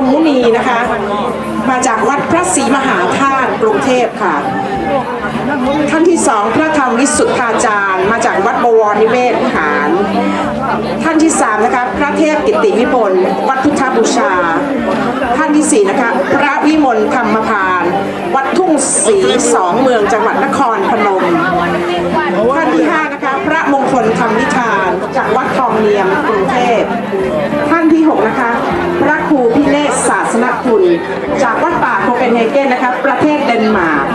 มมุนีนะคะ มาจากวัดพระศรีมหาธาตุกรุงเทพค่ะ ท่านที่สองพระธรรมวิสุทธาจารย์ มาจากวัดบวรนิเวศวิหาร ท่านที่สามนะคะพระเทพกิติวิมลวัดพุทธบูชา ท่านที่สี่นะคะพระวิมลธรรมพาน วัดทุ่งศรีสองเมืองจังหวัดนครพนมท่านที่ห้านะคะพระมงคลธรรมวิชา เนเฮเกนนะคะ ประเทศเดนมาร์ก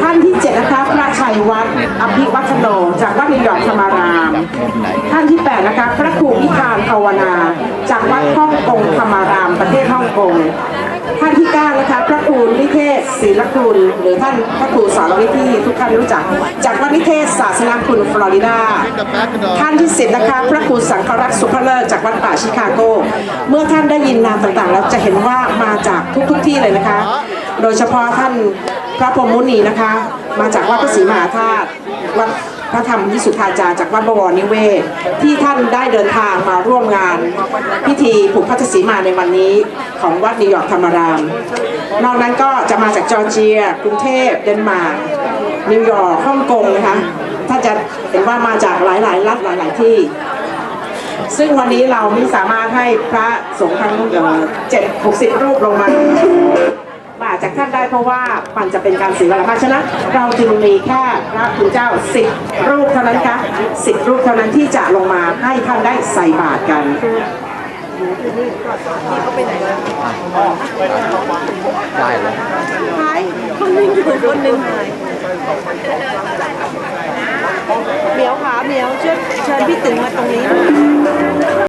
ท่านที่เจ็ดนะคะพระชัยวัดอภิวัฒโน จากวัดนิยอร์กธรรมาราม ท่านที่แปดนะคะ พระครูพิธานภาวนา จากวัดฮ่องกงธรรมาราม ประเทศฮ่องกง ท่านที่เก้านะคะ ศิลคุณ หรือท่านพระครูสอนวิทย์ทุกท่านรู้จัก จากวัดนิเทศศาสนคุณฟลอริดา ท่านที่สิบนะคะ พระครูสังฆรักษ์สุภเลิศจากวัดป่าชิคาโก เมื่อท่านได้ยินนามต่างๆ แล้วจะเห็นว่ามาจากทุกๆที่เลยนะคะ โดยเฉพาะท่านพระพรหมมุนีนะคะ มาจากวัดพระศรีมหาธาตุวัดพระธรรมวิสุทธาจารย์จากวัดบวรนิเวศ ที่ท่านได้เดินทางมาร่วมงาน พิธีผูกพัทธสีมาในวันนี้ของวัดนิวยอร์กธรรมราม นอกนั้นก็ มาจากจอร์เจีย กรุงเทพเดนมาร์กนิวยอร์กฮ่องกงนะคะถ้านจะเห็นว่ามาจากหลายๆรัฐหลาย ๆที่ ซึ่งวันนี้เราไม่สามารถให้พระสงฆ์ทั้งเจ็ดหกสิบรูปลงมามาจากท่านได้เพราะว่ามันจะเป็นการเสียเวลามากฉะนั้นเราจึงมีแค่พระคุณเจ้าสิบรูปเท่านั้นค่ะสิบรูปเท่านั้นที่จะลงมาให้ท่านได้ใส่บาตรกัน อยู่ที่นี่ก็สเขาไปไหนแล้วได้เลยหายคนนึงอยู่คนนึงหายเหมียวขาเหมียวเชิญเชิญพี่ตึงมาตรงนี้